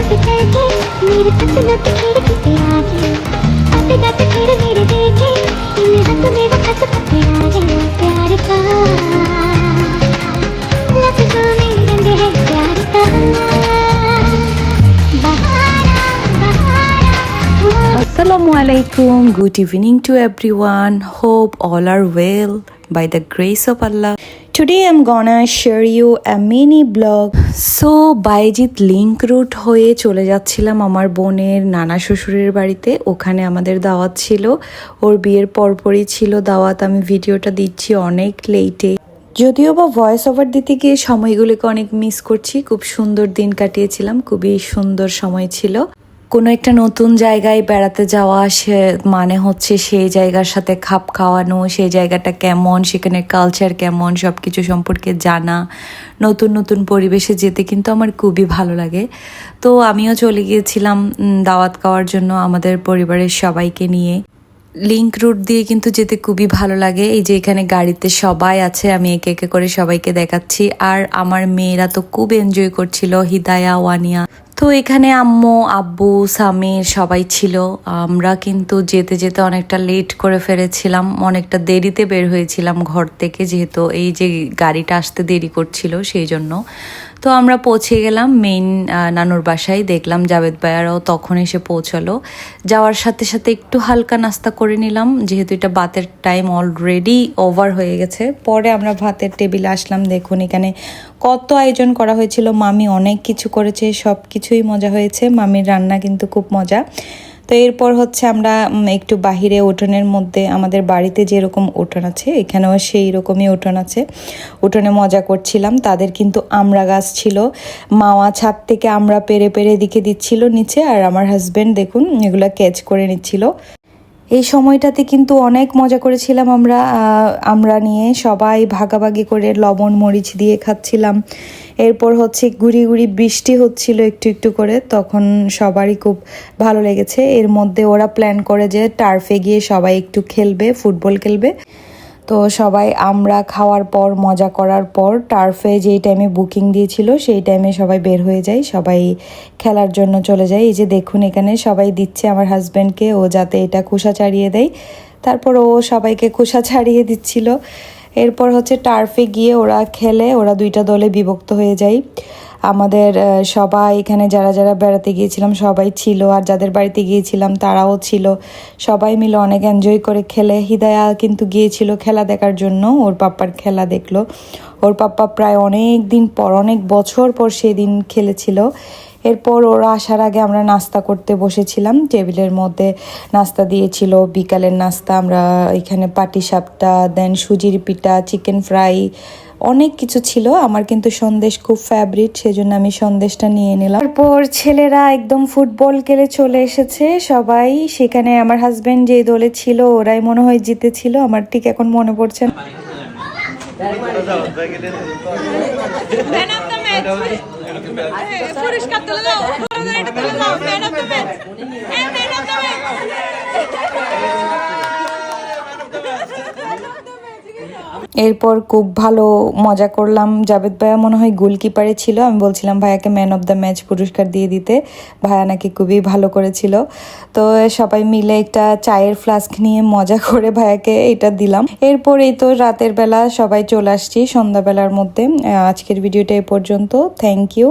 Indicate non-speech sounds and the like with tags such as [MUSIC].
मेरे सपनों की खिड़की पे आके आते जाते फिर मेरे देखे इन हंस में वो हंस पते Assalamu alaikum. Good evening to everyone. Hope all are well by the grace of Allah. Today I'm gonna share you a mini blog. So বাইজিৎ লিঙ্ক রুট হয়ে চলে যাচ্ছিলাম আমার বোনের নানা শ্বশুরের বাড়িতে ওখানে আমাদের দাওয়াত ছিল ওর বিয়ের পরপরই ছিল দাওয়াত আমি ভিডিওটা দিচ্ছি অনেক লেটে যদিও বা ভয়েস ওভার দিতে গিয়ে সময়গুলোকে অনেক মিস করছি খুব সুন্দর দিন কাটিয়েছিলাম খুবই সুন্দর সময় ছিল কোনো একটা নতুন জায়গায় বেড়াতে যাওয়া, সে মানে হচ্ছে সেই জায়গার সাথে খাপ খাওয়ানো, সেই জায়গাটা কেমন সেখানের কালচার কেমন সব কিছু সম্পর্কে জানা, নতুন নতুন পরিবেশে যেতে কিন্তু আমার খুবই ভালো লাগে। তো আমিও চলে গিয়েছিলাম দাওয়াত খাওয়ার জন্য আমাদের পরিবারের সবাইকে নিয়ে। লিঙ্ক রুট দিয়ে কিন্তু যেতে খুবই ভালো লাগে। এই যে এখানে গাড়িতে সবাই আছে, আমি একে একে করে সবাইকে দেখাচ্ছি। আর আমার মেয়েরা তো খুব এনজয় করছিল, হিদায়া, ওয়ানিয়া। তো এখানে আম্মু, আব্বু সামির সবাই ছিল। আমরা কিন্তু যেতে যেতে অনেকটা লেট করে ফেলেছিলাম। অনেকটা দেরিতে বের হয়েছিলাম ঘর থেকে, যেহেতু এই যে গাড়িটা আসতে দেরি করছিল, সেই জন্য। তো আমরা পৌঁছে গেলাম মেইন নানুর বাসায়। দেখলাম জাভেদ ভাইয়ারাও তখন এসে পৌঁছালো। যাওয়ার সাথে সাথে একটু হালকা নাস্তা করে নিলাম, যেহেতু এটা ভাতের টাইম অলরেডি ওভার হয়ে গেছে। পরে আমরা ভাতের টেবিলে আসলাম, দেখুন এখানে কত আয়োজন করা হয়েছিল। মামি অনেক কিছু করেছে সব কিছুই মজা হয়েছে। মামির রান্না কিন্তু খুব মজা। তো এরপর হচ্ছে আমরা একটু বাহিরে উঠোনের মধ্যে আমাদের বাড়িতে যেরকম উঠোন আছে, এখানেও সেই রকমই উঠোন আছে। উঠোনে মজা করছিলাম, তাদের কিন্তু আমরা গাছ ছিল। মাওয়া ছাদ থেকে আমরা পেরে পেরে দিকে দিচ্ছিল নিচে, আর আমার হাজব্যান্ড দেখুন এগুলো ক্যাচ করে নিচ্ছিল। এই সময়টাতে কিন্তু অনেক মজা করেছিলাম আমরা আমরা নিয়ে সবাই ভাগাভাগি করে লবণ, মরিচ দিয়ে খাচ্ছিলাম। এরপর হচ্ছে গুড়ি গুড়ি বৃষ্টি হচ্ছিল একটু একটু করে, তখন সবারই খুব ভালো লেগেছে। এর মধ্যে ওরা প্ল্যান করে যে টার্ফে গিয়ে সবাই একটু খেলবে ফুটবল খেলবে। তো সবাই আমরা খাওয়ার পর, মজা করার পর টার্ফে যেই টাইমে বুকিং দিয়েছিল, সেই টাইমে সবাই বের হয়ে যায় সবাই খেলার জন্য চলে যায় এই যে দেখুন এখানে সবাই দিচ্ছে আমার হাজব্যান্ডকে ও যাতে এটা খোসা ছাড়িয়ে দেয়। তারপর ও সবাইকে খোসা [LAUGHS] ছাড়িয়ে দিচ্ছিল। এরপর হচ্ছে টার্ফে গিয়ে ওরা খেলে, ওরা দুইটা দলে বিভক্ত হয়ে যায় আমাদের সবাই এখানে যারা যারা বেড়াতে গিয়েছিলাম, সবাই ছিল আর যাদের বাড়িতে গিয়েছিলাম তারাও ছিল। সবাই মিলে অনেক এনজয় করে খেলে। হিদায়া কিন্তু গিয়েছিল খেলা দেখার জন্য, ওর পাপ্পার খেলা দেখল। ওর পাপ্পা প্রায় অনেক দিন পর, অনেক বছর পর সেদিন খেলেছিল। এরপর ওরা আসার আগে আমরা নাস্তা করতে বসেছিলাম। টেবিলের মধ্যে নাস্তা দিয়েছিল। বিকালের নাস্তা আমরা এখানে পাটি সাপটা দেন সুজির পিঠা চিকেন ফ্রাই অনেক কিছু ছিল। আমার কিন্তু সন্দেশ খুব ফেভারিট সেজন্য আমি সন্দেশটা নিয়ে নিলাম। তারপর ছেলেরা একদম ফুটবল খেলে চলে এসেছে। সবাই সেখানে আমার হাজব্যান্ড যে দলে ছিল, ওরাই মনে হয় জিতেছিল। আমার ঠিক এখন মনে পড়ছে না হ্যাঁ ম্যান অফ দ্য এরপর খুব ভালো মজা করলাম। জাবেদ ভাইয়া মনে হয় গোলকিপারে ছিল। আমি বলছিলাম, ভাইয়াকে ম্যান অফ দ্য ম্যাচ পুরস্কার দিয়ে দিতে। ভাইয়া নাকি খুবই ভালো করেছিল। তো সবাই মিলে একটা চায়ের ফ্লাস্ক নিয়ে মজা করে ভাইয়াকে এটা দিলাম। এরপর এই তো রাতের বেলা সবাই চলে আসছি সন্ধ্যাবেলার মধ্যে। আজকের ভিডিওটা এ পর্যন্ত। Thank you